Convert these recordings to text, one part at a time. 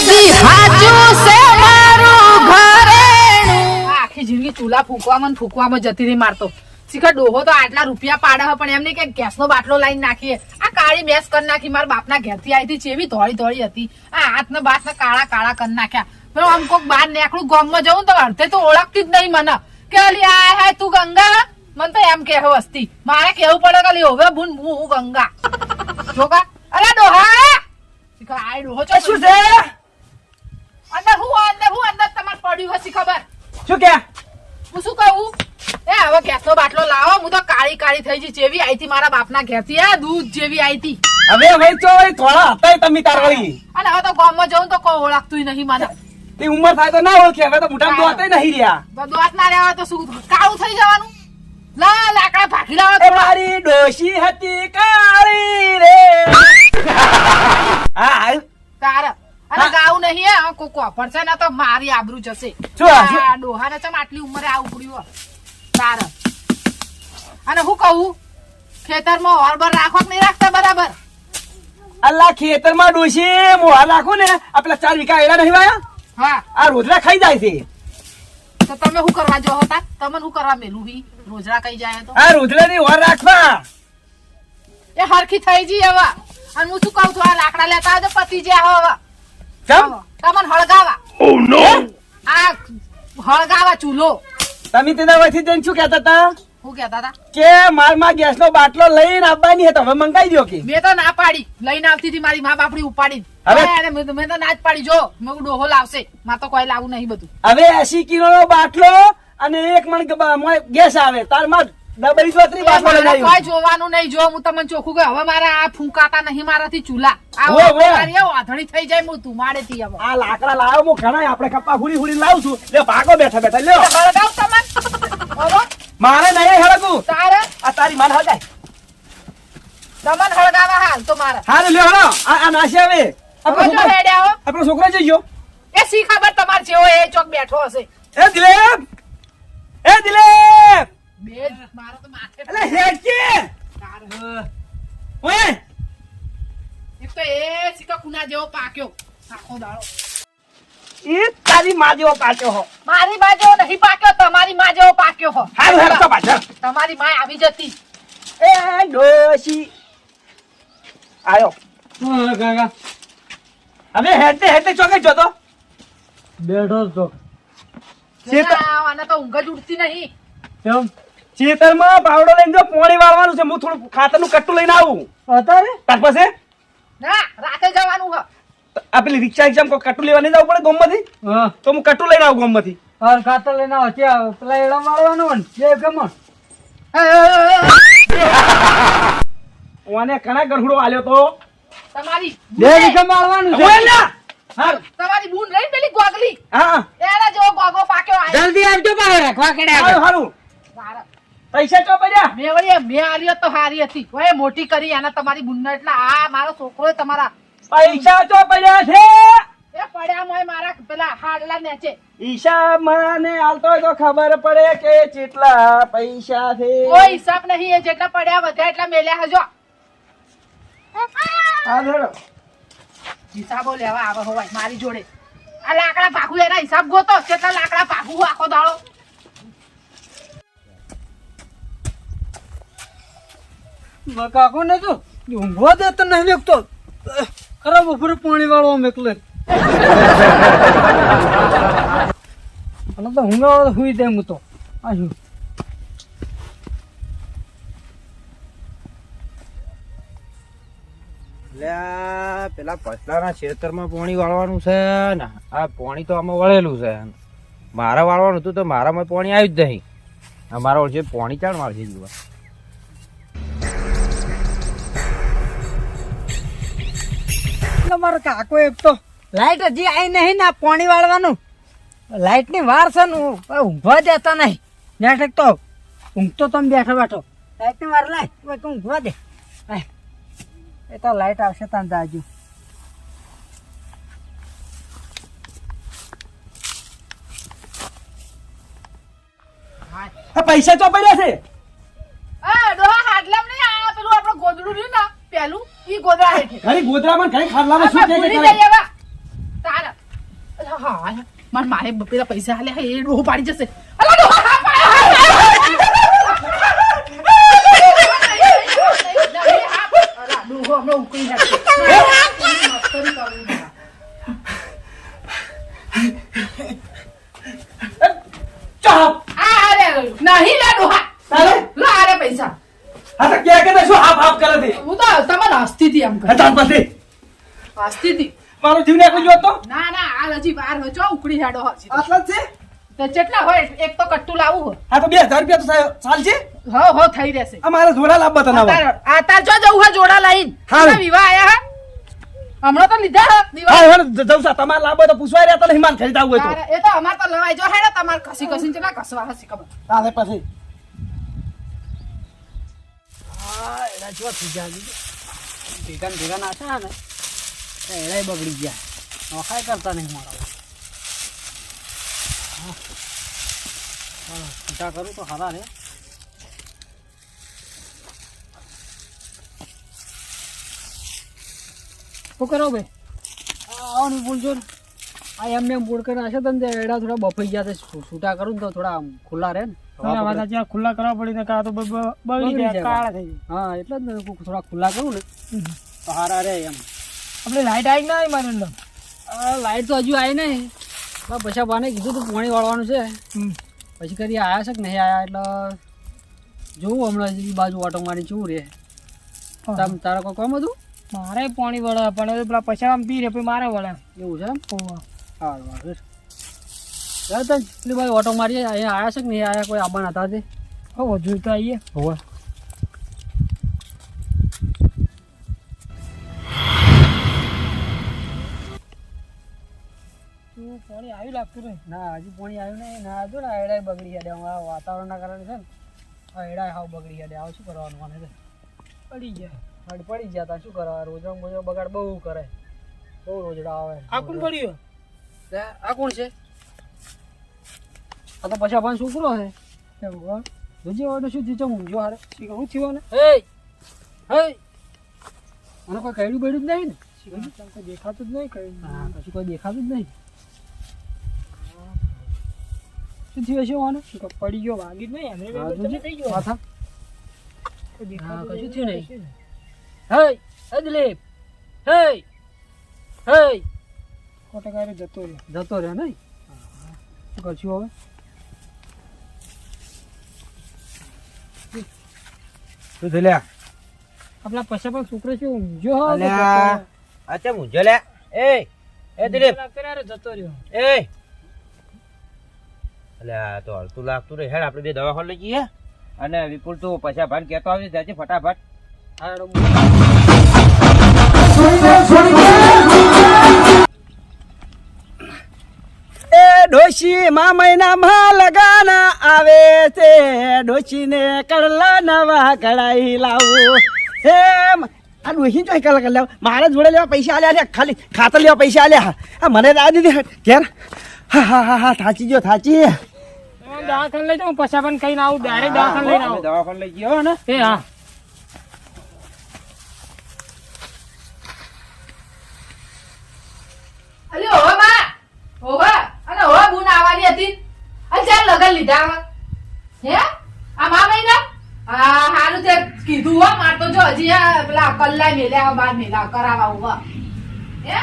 જદી હાચું છે મારું ઘરેણું. આખી જિંદગી ચૂલા ફૂંકવામાં ફૂંકવામાં જતી રહી મારતો શીખર ડોહો તો આટલા રૂપિયા પાડે હે પણ એમ નહીં કે ગેસનો બાટલો લાઈન નાખીએ. આ કાળી મેસ કરી નાખી મારા બાપના ઘેરથી આવી હતી ચેવી ધોળી ધોળી હતી. આ હાથ ને બાથ ને કાળા કાળા કરી નાખ્યા. પણ આમ કોક બહાર નીકળું ગામમાં જવું તો અડધે તો ઓળખતી જ નહીં મને. કે અલી આ હે તું ગંગા? મને તો એમ કહે વસ્તી મારે કેવું પડે કે અલી હવે ભૂન હું હું ગંગા જોકા અરે ડોહા! શીખર આ ડોહો શું છે? અંદર હું અંદર હું અંદર તમારે પડ્યું હશે ખબર? શું કે? હું શું કહું? એ હવે ગેસનો બાટલો લાવો હું તો કાળી કાળી થઈ ગઈ જેવી આઈ મારા બાપના ઘેરથી આ દૂધ જેવી આઈ હતી હવે ભાઈ ચો થોડા હતા તમે તાર વળી. અને હવે તો ગામમાં જઉં તો કોઈ ઓળખતું નહીં મને. તે ઉંમર થાય તો ના ઓળખે હવે તો મોટા દોત નહીં રહ્યા. દોત ના રહેવા તો શું? કાળું થઈ જવાનું? લા લાકડા ભાગી લાવો મારી ડોશી હતી કાળી રે. નહીં હે હવે કોકો પડશે ને તો મારી આબરૂ જશે. શું આ? શું? આ ડોહાને ચમ આટલી ઉંમરે આવું પડ્યું હો. અને હું કહું ખેતરમાં હરબર રાખો કે નહીં રાખતા બરાબર? અલ્લા ખેતરમાં ડોશી મોહા નાખું ને. આ પેલા ચાર વીઘા એડા નહીં વાયા? હા. આ રોજડા ખાઈ જાય છે. તો તમે શું કરવા જો હતા તમે શું કરવા મેલું હી રોજડા કઈ જાય તો? આ રોજડાની ઓર રાખવા. એ હરખી થઈ જઈ હવે. અને હું શું કહું છું? આ લાકડા લેતા આવજો પતી જ્યા હવે. ચમ તમને હળગાવા. આ હળગાવા ચૂલો. તમે તેના જઈને શું કહેતા હતા? હતા? કે મારમાં ગેસનો બાટલો લઈને આવવાની છે તમે મંગાઈ દો કે? મેં તો ના પાડી. લઈને આવતી હતી મારી મા બાપડી ઉપાડી હવે? મેં તો ના જ પાડી. જો મેં ડોહો લાવશે. માં તો કોઈ લાવું નહીં બધું. હવે એસી કિલો નો બાટલો અને એક મણ ગેસ આવે તારમાં ડબલ ચોતરી બાપ કોઈ જોવાનું નહીં જો હું તમને ચોખ્ખું કે હવે મારા આ ફૂંકાતા નહીં મારાથી ચૂલા. વાધળી થઈ જાય હું ધુમાડે થી હવે. આ લાકડા લાવો હું ઘણા આપણે કપ્પા હુડી હુડી લાવું છું. લે ભાગો બેઠા બેઠા લ્યો? મારે નહીં હળગું તારે? આ તારી માન હળગાય. તમને હળગાવા હાલ તો મારે. હાલ લ્યો હળો. આ હેડે આવો. આપણો છોકરો જઈ ગયો. એ સી ખબર તમારે જેવો એ ચોક બેઠો હશે? એ દિલેપ! એ દિલેપ! બે મારો તો માથે એટલે હેડ કે તારે. ઓય! એક તો એ સિક્કા કુના જેવો પાક્યો. આખો દાડો. ઈ તારી માં જેવો પાછો હો. મારી માં જેવો નહીં પાક્યો તમારી માં જેવો પાક્યો હો. તો પાછળ. તમારી માં આવી જતી. એ ડોશી. આયો. હવે હેડતે હેડતે ચોકે જોતો. બેઠો તો. આને તો ઊંઘ જ ઉડતી નહીં. કેમ? ચેતરમાં પાવડો લઈને જો પોણી વાળવાનું છે હું થોડું ખાતરનું કટ્ટું લઈને આવું. અત્યારે તાર પાસે? ના રાતે જવાનું હ. આ પેલી રિક્ષા એક્ઝામ કોઈ કટ્ટું લેવા નહીં જવું પડે ગોમમાંથી? તો હું કટ્ટું લઈને આવું ગોમમાંથી. હા ખાતર લઈને આવો. ત્યાં પેલા એડા વાળવાનું હોય ને? બે ગમણ. ઓને કણા ગરહુડો આલ્યો તો. તમારી બે વીઘા મારવાનું છે. ઓય લ્યા! હા. તમારી બૂન રહી પેલી ગોગલી. હા એના જેવો ગોગો પાક્યો. જલ્દી આવજો પાછો રાખવા કેડે હારું. પૈસા ચો પડ્યા? મેં વળી મેં આલી તો હારી હતી. ઓય મોટી કરી આના તમારી બુન્ના. એટલે આ મારો છોકરો તમારા પૈસા ચો પડ્યા છે? એ પડ્યા મોય મારા પેલા હાડલા નેચે. ઈશા મને હાલતો હોય તો ખબર પડે કે કેટલા પૈસા છે. કોઈ હિસાબ નહીં એ જેટલા પડ્યા વધ્યા એટલા મેલ્યા હજો. હા ધરો. હિસાબો લેવા આવે હોય મારી જોડે. આ લાકડા ભાગું એના હિસાબ ગોતો કેટલા લાકડા ભાગું આખો દાડો. કાકો, ને તો ઊંઘવા દેતો નહીં લેખતો. ખરાબ ઉપર પાણી વાળો મેકલે અને તો ઊંઘા હુઈ દે હું તો. આ પેલા પછલાના ખેતરમાં પોણી વાળવાનું છે ને, આ પોણી તો આમાં વળેલું છે. મારે વાળવાનું હતું તો મારામાં પોણી આવ્યું જ નહીં. અમારા ઓળખે પોણી ચાણ મારશે જોવા. મારો કાકો એક તો લાઈટ હજી આવી નહીં ને આ પાણી વાળવાનું. લાઈટની વાર છે ને ઊંઘવા દેતા નહીં. નેઠક તો ઊંઘતો તમે બેઠો બેઠો. લાઈટની વાર લાય તું ઊંઘવા દે. એ તો લાઈટ આવશે તાન દાજુ પૈસા તો પડ્યા છે. આ ડોહા હાડલામ નહીં આ પેલું આપણો ગોદડું રહ્યું ને. પેલું? ઈ ગોદરા હેઠે. ઘણી ગોદરામાં ઘણી ખાટલામાં શું કે જઈએ હા હા. મારે પેલા પૈસા હાલે એ ડોહો પાડી જશે અલા ડોહા હા પાડ ડોહો હમણાં ઉકળી નાખશે મસ્કરી કરવી ના. ચાપ આ અરે નહીં લે ડોહા તારે લા અરે પૈસા હા તો ક્યાં કે શું હાફ હાફ કરે છે હું તો તમારે હતી એમ તાર પાસે. વાસ્તીતી મારો જીવ ને કોઈ જોતો ના ના આ હજી બાર હજો ઉકડી હેડો હજી તો. આટલા છે? તો કેટલા હોય એક તો કટ્ટુ લાવું હો હા તો 2000 રૂપિયા તો ચાલ છે? હો હો થઈ રહેશે. આ મારા જોડા લાવવા તને આ તાર જો જવું હે જોડા લાઈન. હા વિવાહ આયા હા? હમણાં તો લીધા હા વિવાહ? હા હેડ તમાર તમારે તો પૂછવા રહ્યા તો હિમાન ખરીદા ખરીદાવું હોય તો. એ તો અમાર તો લવાઈ જો હેડો તમાર ખસી ખસીને ચેટલા કસવા હસી ખબર. તારે પછી. હા એના જો થઈ છે. ભેગા ભેગા નાખ્યા ને તો એનાય બગડી ગયા. નોખાય કરતા નહીં મારા છૂટા કરું તો હારા રે. શું કરો ભાઈ? આવો ને ભૂલજો ને. આ એમને એમ બોડ કરી નાખે તો ને તે એડા થોડા બફાઈ ગયા છે. છૂટા કરું ને તો થોડા ખુલ્લા રહે ને. ખુલ્લા કરવા પડી ને કાં તો બગડી જાય કાળા થઈ હા એટલે જ ને થોડા ખુલ્લા કરું ને. તો હારા રે એમ. આપણે લાઈટ આવી ના આવી મારે અંદર. લાઈટ તો હજુ આવી નહીં. પછી બાને કીધું તું પાણી વાળવાનું છે. પછી કરી આવ્યા છે કે નહીં આવ્યા એટલે જોવું હમણાં એ બાજુ ઓટો મારી જોવું રે. તમ તારા કોઈ કામ હતું? મારે પાણી વળે પણ પેલા પૈસા આમ પી રે પછી મારે વળે. એવું છે એમ? સારું સારું ચાલ તને પેલી બાજુ ઓટો મારી અહીંયા આવ્યા છે કે નહીં? આવ્યા કોઈ આબા હતા તે? હો તો આવીએ હોવે. પાણી આવ્યું લાગતું નહીં. ના હજી પાણી આવ્યું નહીં. ના હતું ને એડાય બગડી ગયા આ વાતાવરણના કારણે છે ને આ એડાય હાવ બગડી ગયા આવું શું કરવાનું મને છે? પડી ગયા. હડ પડી ગયા તા. શું કરવા? રોજો મોજો બગાડ બહુ કરે. બહુ રોજડા આવે. આ કોણ પડ્યું? આ કોણ છે? આ તો પછી આપણને છોકરો છે? જોજે તો શું છે ઊંઘ્યો હારે. શું થયું ને હે! હે! મને કોઈ કહ્યું બેડું જ નહીં ને? દેખાતું જ નહીં કઈ પછી કોઈ દેખાતું જ નહીં. શું થયું છે મને પડી ગયો વાગી જ નહીં એમને થઈ ગયો. માથા. હા, કશું થયું નહીં. હે હે દિલીપ હે હે જતો રહ્યો. જતો રહ્યો નહીં? શું કરશું હવે? શું થયું લ્યા? આપણા પૈસા પણ છોકરો છે અચ્છા એ એ દિલીપ. જતો રહ્યો. એ અલ્યા તો હળતું લાગતું રે હેડ, આપણે બે દવાખાને લઈ જઈએ. અને વિપુલ તું પૈસા ભાન કહેતો આવી જાજે ફટાફટ. એ ડોશી મા મહિનામાં લગાના આવે છે. ડોશીને કડલા નવા કડાઈ લાવું. હે મ- આ ડોશી ચોઈ કલાક લાવ. મારે જોડે લેવા પૈસા આલ્યા રે ખાલી ખાતર લેવા પૈસા આલ્યા આ મને દીધી ઘેર. હા હા હા હા, થાચી ગયો થાચી. દવાખાને લઈ જાઉં પછી પણ કઈ ના આવું ડાયરેક્ટ દવાખાને લઈને આવું. દવાખાને લઈ ગયો હો ને? એ હા. અલી હોવે બા. હોવે અને હોવે બુન આવવાની હતી. અને ચાલ લગન લીધા હે? આ મા મહિના? હા હારું તે કીધું હો. માર તો જો હજી આ પેલા કલ્લા મેલ્યા બાર મેલા કરાવવા હોવા હે?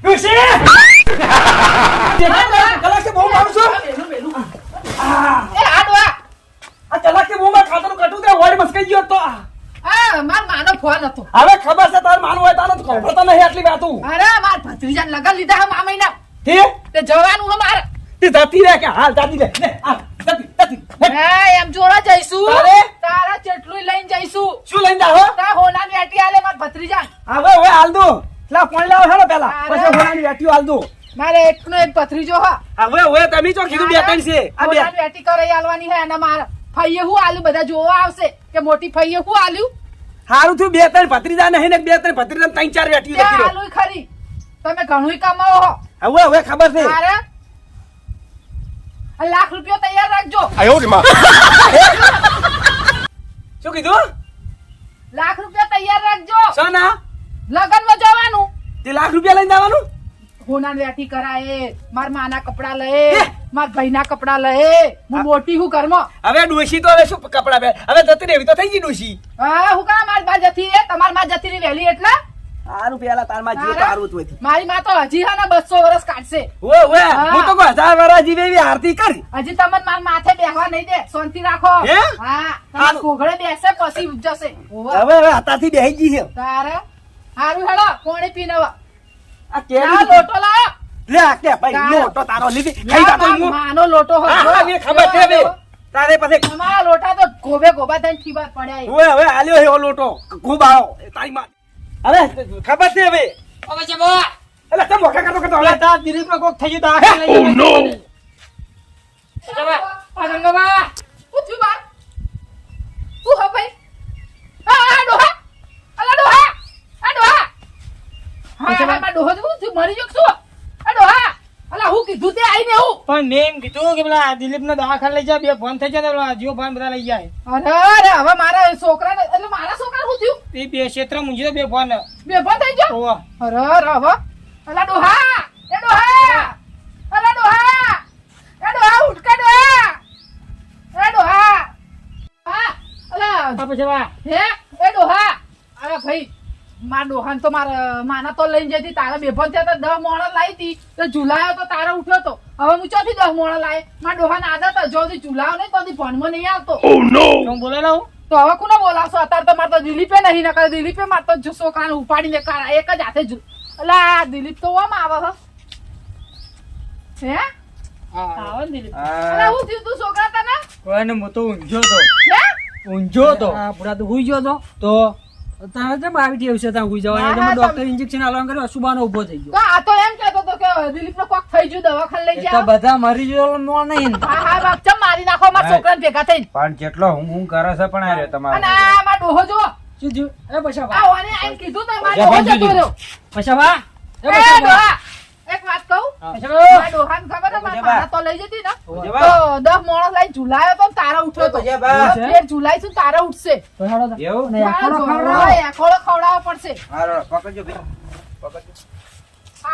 ડોશી! કલાકે બહુ મારું છું મેલું મેલું આ એ આડવા આ કલાકે બહુ માં ખાતર કટુ તે વોર્ડ મસ્કાઈ ગયો તો હા માર માનો ફોન હતો. હવે ખબર છે તાર માનવું હોય તારે તો ખબર તો નહીં આટલી વાતું. અરે માર ભત્રીજાને લગન લીધા હમ મહિના ઠીક તે જવાનું હે મારે. તે જતી રે કે હાલ જતી રે ને આ જતી જતી લે. એમ જોડા જઈશું. અરે તારા ચેટલું લઈને જઈશું. શું લઈને જાવ તા હોના વેટી આલે માર ભત્રીજા હવે હવે હાલ દો. લા ફોન લાવ હેડો પેલા. પછી હોનાની વેટીઓ હાલ દો. મારે એકનો એક ભત્રીજો હા. હવે હવે તમે જો કીધું બે ત્રણ છે. આ બે. હોનાની કરે આલવાની હે અને મારે ફઈએ હું આલું બધા જોવા આવશે કે મોટી ફઈએ હું આલ્યું? હારું થયું બે ત્રણ ભત્રીજા નહીં ને બે ત્રણ ભત્રીજા ત્રણ ચાર વેઠી. આલુય ખરી. તમે ઘણું કમાવો હવે હવે ખબર છે. લાખ રૂપિયા તૈયાર રાખજો. શું કીધું? લાખ રૂપિયા તૈયાર રાખજો. સોના લગનમાં જવાનું. તે લાખ રૂપિયા લઈને જવાનું? હોના કરાય માર માના કપડા લઈએ માર ભાઈના કપડા લઈએ હું મોટી હું કર્મ હવે ડોશી તો હવે શું કપડા પહેર હવે જતી રહેવી તો થઈ ગઈ ડોશી. હા હું કા માર બા જતી રે તમારમાં જતી રહી વહેલી એટલે? સારું પેલા તારમાં જીવ તો હતું મારી માં તો હજી હા ને બસો વર્ષ કાઢશે. ઓય ઓય હું. તો કોઈ હજાર વર્ષ જીવે એવી આરતી કરી. હજી તમને માર માથે બેહવા નહીં દે. શાંતિ રાખો. હા? તાર હારું. બેસે પછી જશે હવે હવે હાથાથી બેહી ગઈ છે. તારે? હારું હેડો પાણી પીને આવો. આ કેવી લોટો લાવો. લે આ કે ભાઈ. લોટો તારો લીધી. ખાઈ જા હું માનો લોટો હા હતો હા મને ખબર છે બે. તારે પાસે તમારા લોટા તો ગોબે ગોબા થઈને ઠીબા પડ્યા. ઓય હવે આલ્યો એવો લોટો. ખૂબ આવો. તારી માં. હવે ખબર છે હવે હવે છે બા એટલે તમે મોકા કરતો કરતો હવે. તાર દિલીપનો કોક થઈ ગયું દાખલ ઓ નો. બા. આ ગંગાબા? શું હે ભાઈ? આ, આ ડોહા! અલા ડોહા! આ ડોહા! હા, હા, મારા ડોહો તો શું થયું? મરી ગયો કે શું? આ ડોહા! અલા, હું કીધું તે આઈને હું. પણ મેં એમ કીધું કે પેલા દિલીપનો દાખલ લઈ જાય બે ફોન થઈ જાય જીઓ ફોન બધા લઈ જાય અરે, અરે, હવે મારા છોકરાને એટલે મારા છોકરા શું થયું? એ બે ક્ષેત્ર મૂંઝી બે ફોન બેભાન થઈ ગયો? અરે, અરે, હવે. અલા, ડોહા! એ ડોહા! અલા, ડોહા! એ ડોહા, ઉઠ કે ડોહા! એ ડોહા! હા, અલા, પછી બા હે એ ડોહા અરે ભાઈ માર ડોહાન તો મારા માના તો લઈને જતી તારા બેભન થયા તો દહ મોણા લાવી હતી તો. ઝુલાયો તો તારા ઉઠ્યો તો. હવે હું ચોથી દહ મોણા લાવે માર ડોહાન આદત જો સુધી નહીં તો ભણમાં નહીં આવતો. બોલે ના તો હવે કોને બોલાવશો? અત્યારે તો મારે તો દિલીપે નહીં નકર દિલીપે માર તો જો છોકરાને ઉપાડીને કાઢા. એક જ હાથે જુ અલા દિલીપ તો ઓમ આવે હે. હે? આવે દિલીપ. અલા હું થયું તું છોકરા તને? કોઈને હું તો ઊંઝો તો. ઊંઝો તો. પૂરા તો હુઈ ગયો તો. તો તારે કેમ આવી ટેવ છે ત્યાં હુઈ જવાની? ના, ના, ડોક્ટર ઇન્જેક્શન આલવાનું કર્યું અશુભાનો ઊભો થઈ ગયો. આ તો એમ કહેતો તો કે દિલીપનો કોક થઈ ગયું દવાખાને લઈ એ તો બધા મરી ગયો નો નહીં હા હા બાપ ચમ મારી નાખો મારા છોકરાને ભેગા થઈને. પણ જેટલો હું હું કરે છે પણ આ રહ્યો તમારો અને આ મારો ડોહો જો શું થયું? એ પૈસા આ ઓને આઈને કીધું તો ડોહો જતો રહ્યો. એ ડોહા. એક વાત કહું? ખબર છે? મારા તો લઈ જતી ને? તો દસ મોણસ લઈને ઝુલાયો તો તારા ઉઠ્યો તો. ફેર ને તારા ઉઠશે. તો. એવું? ને ખવડાવવો પડશે. પકડજો પકડજો.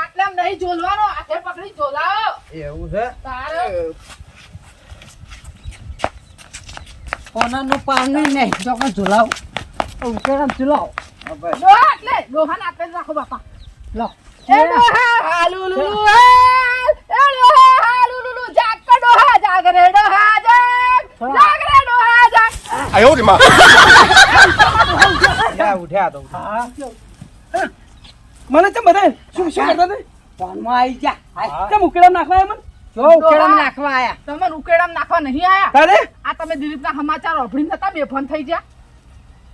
આટલામ નહીં ઝોલવાનો આટલે પકડી ઝોલાવો. એવું છે? તારે. કોનાનું પાણી નહીં જો કોઈ ઝુલાવ. ઉકેરામ ઝુલાવ. ડોહા એટલે ડોહાને હાથે રાખો બાપા. લો. જાગ રે ડોહા જાગ. યા, ઉઠ્યા તો મને તો બધા શું શું કરતા હતા? ફોનમાં આવી જા હાય. કેમ ઉકેલા નાખવા જો નાખવા આયા. તમે ઉકેડામ નાખવા નહીં આયા? તારે? આ તમે દિલીપના સમાચાર અભળી નતા બેફોન થઈ ગયા.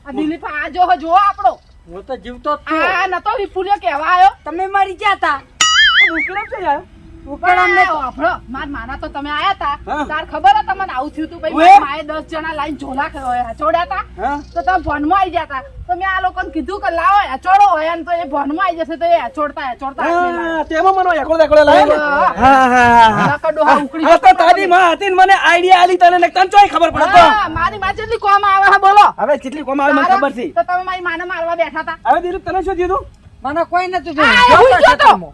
આ દિલીપ આ જો હો જો આપણો. હું તો જીવતો જ છું. આ નતો વિપુલ્યો કહેવા આવ્યો. તમે મરી ગયા તા ઉકેલા છે યાર ઉકેડામ ને અભળો માર માના તો તમે આયા તા. તાર ખબર હે તમને આવું થયું તું? ભાઈ માએ 10 જણા લાઈન ઝોલા ચોડ્યા તા. તો તમે ભણમાં આવી જતા તો. મેં આ લોકોને કીધું કે લાવો અચોડો હોય ને તો એ ભણમાં આવી જશે તો એ અચોડતા અચોડતા હાથ લઈ તેમાં મને એકલો એકલો લાવ્યો ને. હા. હા. હા હા ઉકળી તો તારી માં હતી મને આઈડિયા આલી તને ચોય ખબર પડે મારી માં જેટલી કોમ આવે હે બોલો. હવે કેટલી કોમ આવે મને ખબર છે. તો તમે મારી માને મારવા બેઠા તા. હવે દિલીપ તને શું દીધું? મને કોઈ નતું આ,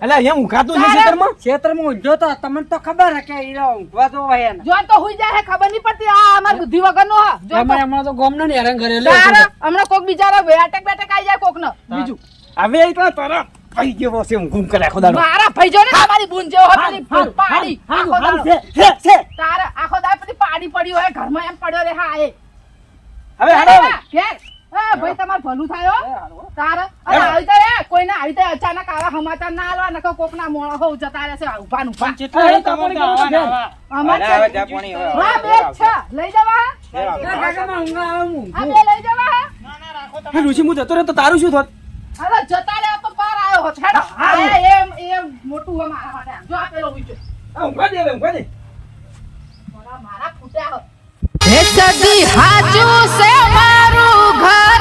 તો. અહીંયા ઊંઘાતું છે ખેતરમાં ખેતરમાં ક્ષેત્રમાં તો તમને તો ખબર હે કે ઈ ઊંઘવા તો હોય ને. જોન તો હુઈ જાય હે ખબર નહીં પડતી. આ અમાર બુદ્ધિ વગર નો જો એમાં હમણાં તો ગોમનો ને હેરાન કરે લે હમણાં કોક બિચારો બેઠક બેટક આવી જાય કોક ને બીજું? હવે એ તો તારા ભાઈ જેવો છે ઊંઘ કરે આખો દાડો મારા ભાઈ જો ને તમારી બૂન જેવો હતો ને, પાડી. આખો દાડો. છે, છે, તારા આખો દાડો પાડી પડ્યો હોય ઘરમાં એમ પડ્યો રે હા એ. હવે હાલો ઘેર. એ ભાઈ તમારે ભલું થાય હો. તારે. આવી રે કોઈને આવી તો અચાનક આવા સમાચાર ના આલવા કોક ના મોણા હોવ જતા રહેશે ઊભા ને ઊભા. હા બે છે લઈ જવા ફેર આવજો. કાકામાં ઊંઘ આવે હું આ બે લઈ જવા ઋષિ હું જતો રહ્યો તો તારું શું થોત? અરે જતા રે તો પાર આવ્યો હા. એમ એમ મોટું મારા માટે જો આ પેલો ઊંચો. ઊંઘવા દે ઊંઘવા દે. મારા મારા ફૂટ્યા હોત. હે સદી હાચું છે મારું ઘર.